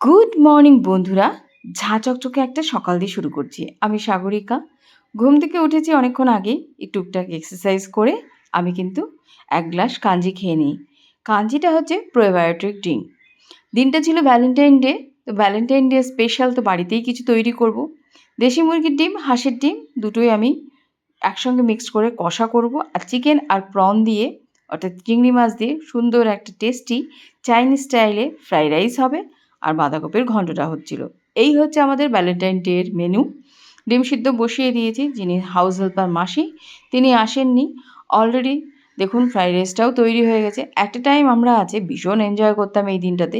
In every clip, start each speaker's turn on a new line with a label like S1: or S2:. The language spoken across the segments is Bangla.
S1: গুড মর্নিং বন্ধুরা। ঝা চকচকে একটা সকাল দিয়ে শুরু করছি। আমি সাগরিকা। ঘুম থেকে উঠেছি অনেকক্ষণ আগে টুকটাক এক্সারসাইজ করে আমি কিন্তু এক গ্লাস কাঞ্জি খেয়ে নিই। কাঞ্জিটা হচ্ছে প্রোবায়োটিক ড্রিঙ্ক দিনটা ছিল ভ্যালেন্টাইন ডে তো ভ্যালেন্টাইন ডে স্পেশাল তো বাড়িতেই কিছু তৈরি করব। দেশি মুরগির ডিম, হাঁসের ডিম, দুটোই আমি একসঙ্গে মিক্স করে কষা করব আর চিকেন আর প্রন দিয়ে, অর্থাৎ চিংড়ি মাছ দিয়ে সুন্দর একটা টেস্টি চাইনিজ স্টাইলে ফ্রাইড রাইস হবে। আর বাঁধাকপির ঘন্টটা হচ্ছিল। এই হচ্ছে আমাদের ভ্যালেন্টাইন ডের মেনু ডিম সিদ্ধ বসিয়ে দিয়েছি, যিনি হাউস হেল্পার মাসি, তিনি আসেননি। অলরেডি দেখুন ফ্রাইড রাইসটাও তৈরি হয়ে গেছে। একটা টাইম আমরা আছে ভীষণ এনজয় করতাম এই দিনটাতে।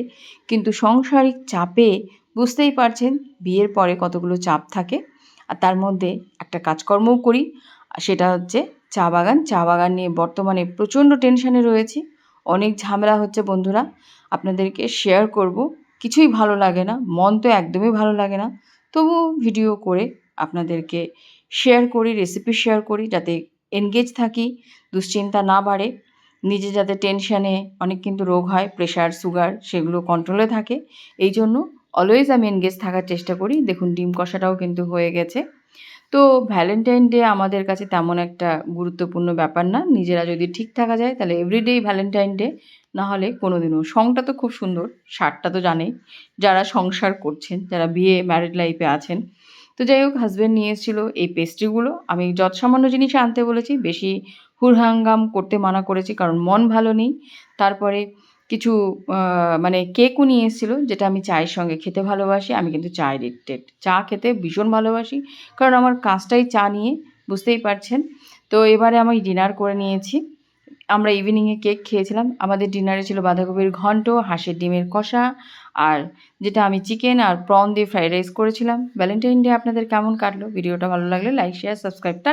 S1: কিন্তু সংসারিক চাপে বুঝতেই পারছেন, বিয়ের পরে কতগুলো চাপ থাকে। আর তার মধ্যে একটা কাজকর্মও করি। সেটা হচ্ছে চা বাগান। চা বাগান নিয়ে বর্তমানে প্রচণ্ড টেনশানে রয়েছি। অনেক ঝামেলা হচ্ছে বন্ধুরা। আপনাদেরকে শেয়ার করব। কিছুই ভালো লাগে না, মন তো একদমই ভালো লাগে না। তবু ভিডিও করে আপনাদেরকে শেয়ার করি রেসিপি শেয়ার করি, যাতে এনগেজ থাকি, দুশ্চিন্তা না বাড়ে। নিজে যাতে টেনশানে অনেক কিন্তু রোগ হয় প্রেশার সুগার সেগুলো কন্ট্রোলে থাকে। এই জন্য অলওয়েজ আমি এনগেজ থাকার চেষ্টা করি। দেখুন, ডিম কষাটাও কিন্তু হয়ে গেছে। তো ভ্যালেন্টাইন ডে আমাদের কাছে তেমন একটা গুরুত্বপূর্ণ ব্যাপার না। নিজেরা যদি ঠিক থাকা যায়, তাহলে এভরিডেই ভ্যালেন্টাইন ডে না হলে কোনো দিনও সংটা তো খুব সুন্দর শার্টটা তো জানেই। যারা সংসার করছেন, যারা বিয়ে ম্যারিড লাইফে আছেন, তো যাই হোক হাজব্যান্ড নিয়ে এসেছিল এই পেস্ট্রিগুলো আমি যৎসামান্য জিনিস আনতে বলেছি, বেশি হুরহাঙ্গাম করতে মানা করেছি, কারণ মন ভালো নেই। তারপরে কিছু মানে কেকও নিয়ে এসেছিল, যেটা আমি চায়ের সঙ্গে খেতে ভালোবাসি। আমি কিন্তু চা এডিক্টেড চা খেতে ভীষণ ভালোবাসি, কারণ আমার কাজটাই চা নিয়ে, বুঝতেই পারছেন? তো এবারে আমি ডিনার করে নিয়েছি। আমরা ইভিনিংয়ে কেক খেয়েছিলাম। আমাদের ডিনারে ছিল বাঁধাকপির ঘন্ট, হাঁসের ডিমের কষা, আর যেটা আমি চিকেন আর প্রন দিয়ে ফ্রাইড রাইস করেছিলাম। ভ্যালেন্টাইন ডে আপনাদের কেমন কাটলো? ভিডিওটা ভালো লাগলে লাইক শেয়ার সাবস্ক্রাইবটা